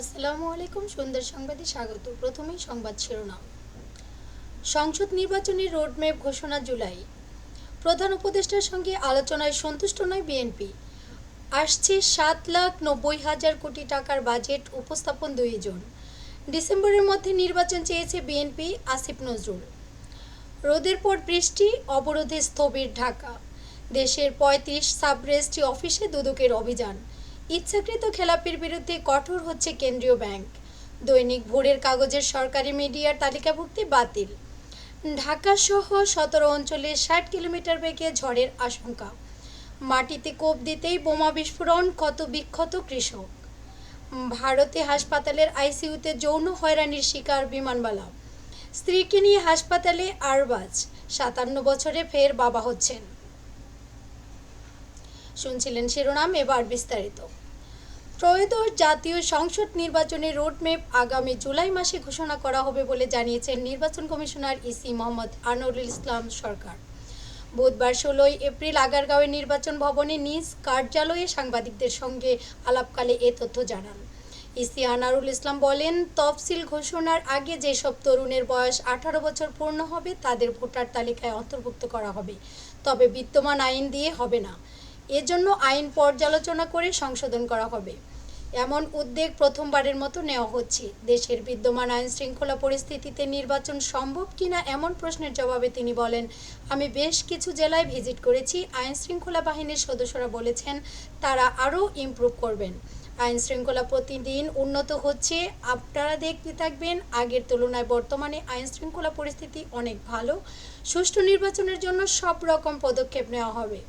আসসালামু আলাইকুম, সুন্দর সংবাদে স্বাগত। প্রথমেই সংবাদ শিরোনাম। সংসদ নির্বাচনের রোডম্যাপ ঘোষণা জুলাই। প্রধান উপদেষ্টার সঙ্গে আলোচনায় সন্তুষ্ট নয় বিএনপি। আসছে সাত লাখ নব্বই হাজার কোটি টাকার বাজেট উপস্থাপন দুইজন। ডিসেম্বরের মধ্যে নির্বাচন চেয়েছে বিএনপি আসিফ নজরুল। রোদের পর বৃষ্টি, অবরোধে স্থবির ঢাকা। দেশের পঁয়ত্রিশ সাব রেজিস্ট্রি অফিসে দুদকের অভিযান। ইচ্ছাকৃত খেলাপির বিরুদ্ধে কঠোর হচ্ছে কেন্দ্রীয় ব্যাংক। দৈনিক ভোরের কাগজের সরকারি মিডিয়ার তালিকাভুক্তি বাতিল। ঢাকা সহ সতেরো অঞ্চলে ষাট কিলোমিটার বেগে ঝড়ের আশঙ্কা। মাটিতে কোপ দিতেই বোমা বিস্ফোরণ, ক্ষত বিক্ষত কৃষক। ভারতে হাসপাতালের আইসিইউতে যৌন হয়রানির শিকার বিমানবালা। স্ত্রীকে নিয়ে হাসপাতালে আরবাজ, সাতান্ন বছরে ফের বাবা হচ্ছেন। শুনছিলেন শিরোনাম, এবার বিস্তারিত। ত্রয়োদশ জাতীয় সংসদ নির্বাচনের রোডম্যাপ আগামী জুলাই মাসে ঘোষণা করা হবে বলে জানিয়েছেন নির্বাচন কমিশনার ইসি মোহাম্মদ আনোয়ারুল ইসলাম সরকার। বুধবার ষোলোই এপ্রিল আগারগাঁওয়ের নির্বাচন ভবনে নিজ কার্যালয়ে সাংবাদিকদের সঙ্গে আলাপকালে এ তথ্য জানান। ইসি আনারুল ইসলাম বলেন, তফসিল ঘোষণার আগে যেসব তরুণের বয়স আঠারো বছর পূর্ণ হবে, তাদের ভোটার তালিকায় অন্তর্ভুক্ত করা হবে। তবে বিদ্যমান আইন দিয়ে হবে না। এজন্য আইন পর্যালোচনা করে সংশোধন করা হবে। এমন উদ্যোগ প্রথমবারের মতো নেওয়া হচ্ছে। দেশের বিদ্যমান আইন শৃঙ্খলা পরিস্থিতিতে নির্বাচন সম্ভব কিনা এমন প্রশ্নের জবাবে তিনি বলেন, আমি বেশ কিছু জেলায় ভিজিট করেছি। আইন শৃঙ্খলা বাহিনীর সদস্যরা বলেছেন, তারা আরও ইমপ্রুভ করবেন। আইন শৃঙ্খলা প্রতিদিন উন্নত হচ্ছে। আপনারা দেখতে থাকবেন। আগের তুলনায় বর্তমানে আইন শৃঙ্খলা পরিস্থিতি অনেক ভালো। সুষ্ঠু নির্বাচনের জন্য সব রকম পদক্ষেপ নেওয়া হবে।